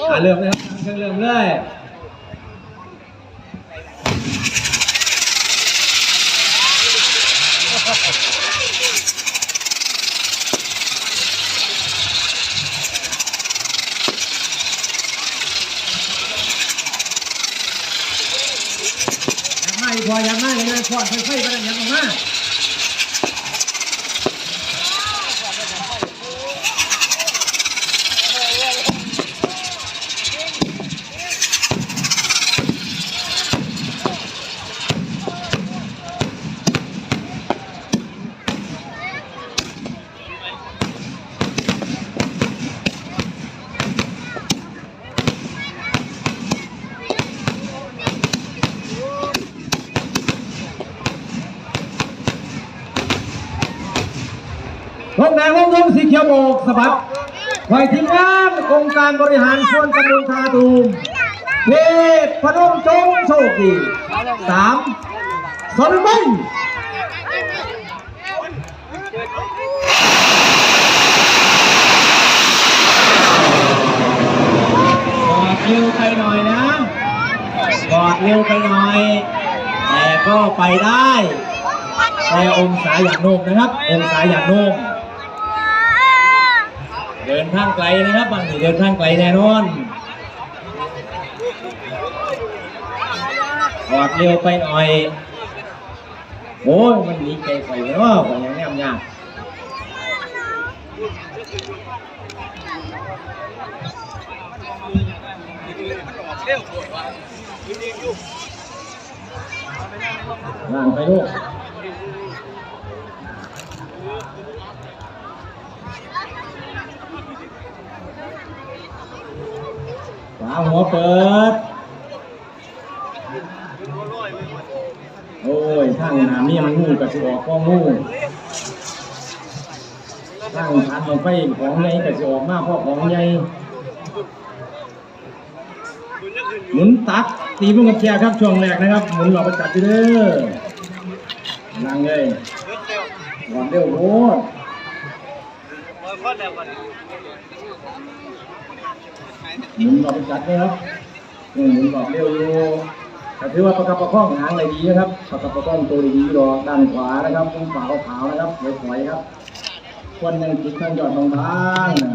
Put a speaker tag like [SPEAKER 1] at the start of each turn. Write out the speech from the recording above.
[SPEAKER 1] อ่าเริ่มเลยครับเครื่องเริ่มเลยยังไม่พอยังไม่ยังพอค่อยๆไปแล้วยังออกมา ลงแดงลงทงสีเขียวโบกสะบัดไว้ทีมงานองค์การบริหารส่วนตำบลทาตูมเทพพนมจงโชคดีสามสนบังกอดเร็วไปหน่อยนะกอดเร็วไปหน่อย แต่ก็ไปได้แต่องศาอย่างโน้มนะครับ องศาอย่างโน้ม นทางไกลนะครับบางทีเดินทางไกลแน่นอนกอดเร็วไปหน่อย โอ้ย มันหนีไกลไปเนาะผมยังแนมยากล่างไปลูก ฝาหัวเปิด โอ้ยทางหนามีมันงูกับสิออกก็งูทางทางมันไฟของใหญ่กับสิออกมากเพราะของใหญ่หมุนตักตีพุ่งกับแกครับช่วงแรกนะครับหมุนหลอกประจัดอยู่เด้อนั่งเลยหวานเร็วโคตร หมุนหลอกจัดนะครับหมุนหลอกเร็วอยู่แต่ถือว่าประคับประคองหางอะไรดีนะครับประคับประคองตัวดีรอด้านขวานะครับตรงฝาขาวนะครับสวยครับควนยังจิตทางยอดทองทางนะ